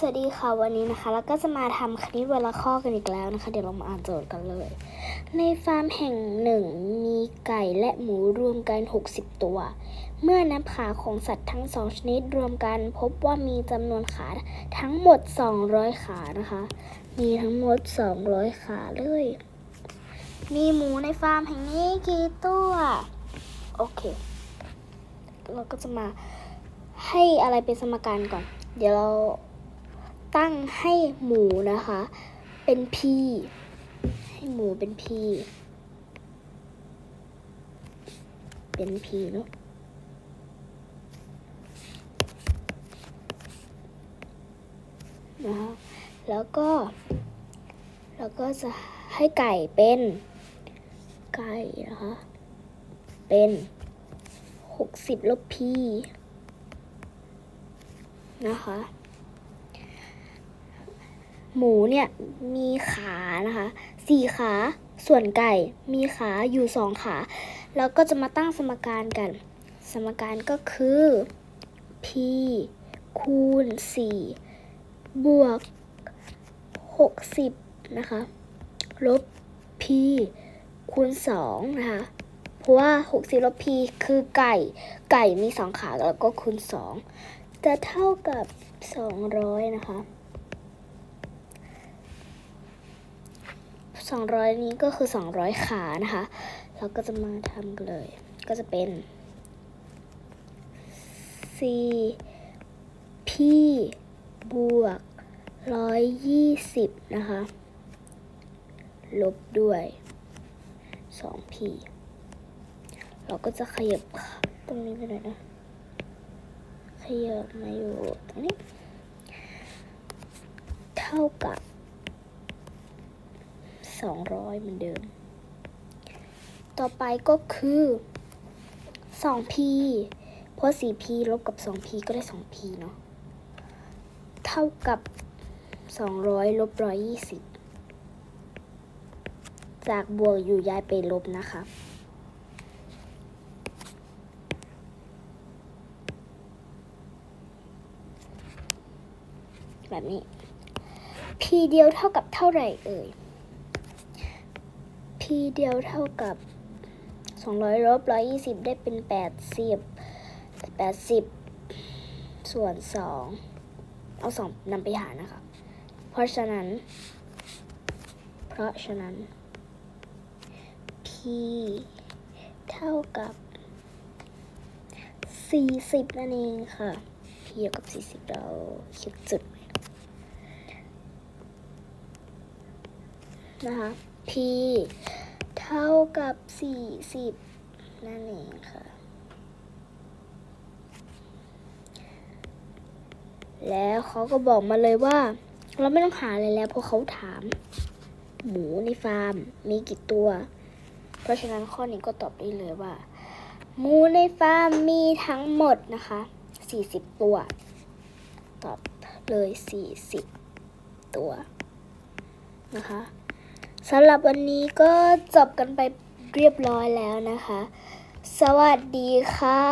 สวัสดีค่ะวันนี้นะคะ แล้วก็จะมาทำคณิตวันละข้อกันอีกแล้วนะคะ เดี๋ยวเรามาอ่านโจทย์กันเลย ในฟาร์มแห่งหนึ่งมีไก่และหมูรวมกัน 60 ตัว เมื่อนับขาของสัตว์ทั้งสองชนิดรวมกันพบว่ามีจำนวนขาทั้งหมด 200 ขานะคะ มีทั้งหมด 200 ขาเลย มีหมูในฟาร์มแห่งนี้กี่ตัว โอเค เราก็จะมาให้อะไรเป็นสมการก่อน เดี๋ยวเรา ตั้งให้หมูนะคะ เป็น p ให้หมูเป็น p เป็น p เนอะนะคะแล้วก็ แล้วก็จะให้ไก่เป็น ไก่นะคะ เป็นหกสิบลบ p นะคะ หมูเนี่ยมีขานะคะสี่ขา ส่วนไก่มีขาอยู่สองขา แล้วก็จะมาตั้งสมการกัน สมการก็คือ p คูณ4บวก 60 นะคะ ลบ p คูณ2นะคะ เพราะว่า 60 ลบ p คือไก่ ไก่มี 2 ขาแล้วก็คูณ 2 จะเท่ากับ 200 นะคะ 200 นี้ก็คือ 200 ขานะคะ เราก็จะมาทำกันเลย ก็จะเป็น c p บวก 120 นะคะ ลบด้วย 2p เราก็จะขยับตรงนี้ไปหน่อยนะ ขยับมาอยู่ตรงนี้ เท่ากับ 200 เหมือนเดิม ต่อไปก็คือ 2p เพราะ 4p ลบกับ 2p ก็ได้ 2p เนาะ เท่ากับ 200ลบ120 จากบวกอยู่ย้ายไปลบนะคะแบบนี้ p เดียวเท่ากับเท่าไหร่เอ่ย p เดียวเท่ากับ 200ลบ120 ได้เป็น 80 80 ส่วน 2 เอา 2นำไปหารนะคะ เพราะฉะนั้น เพราะฉะนั้น p เท่ากับ 40 นั่นเองค่ะ p เท่ากับ 40 เราเขียนจุดนะคะ p เท่ากับ 40 นั่นเองค่ะ แล้วเขาก็บอกมาเลยว่า เราไม่ต้องหาอะไรแล้วเพราะเขาถาม หมูในฟาร์มมีกี่ตัว เพราะฉะนั้นข้อนี้ก็ตอบได้เลยว่า หมูในฟาร์มมีทั้งหมดนะคะ 40 ตัว ตอบเลย 40 ตัวนะคะ สำหรับวันนี้ก็จบกันไปเรียบร้อยแล้วนะคะ สวัสดีค่ะ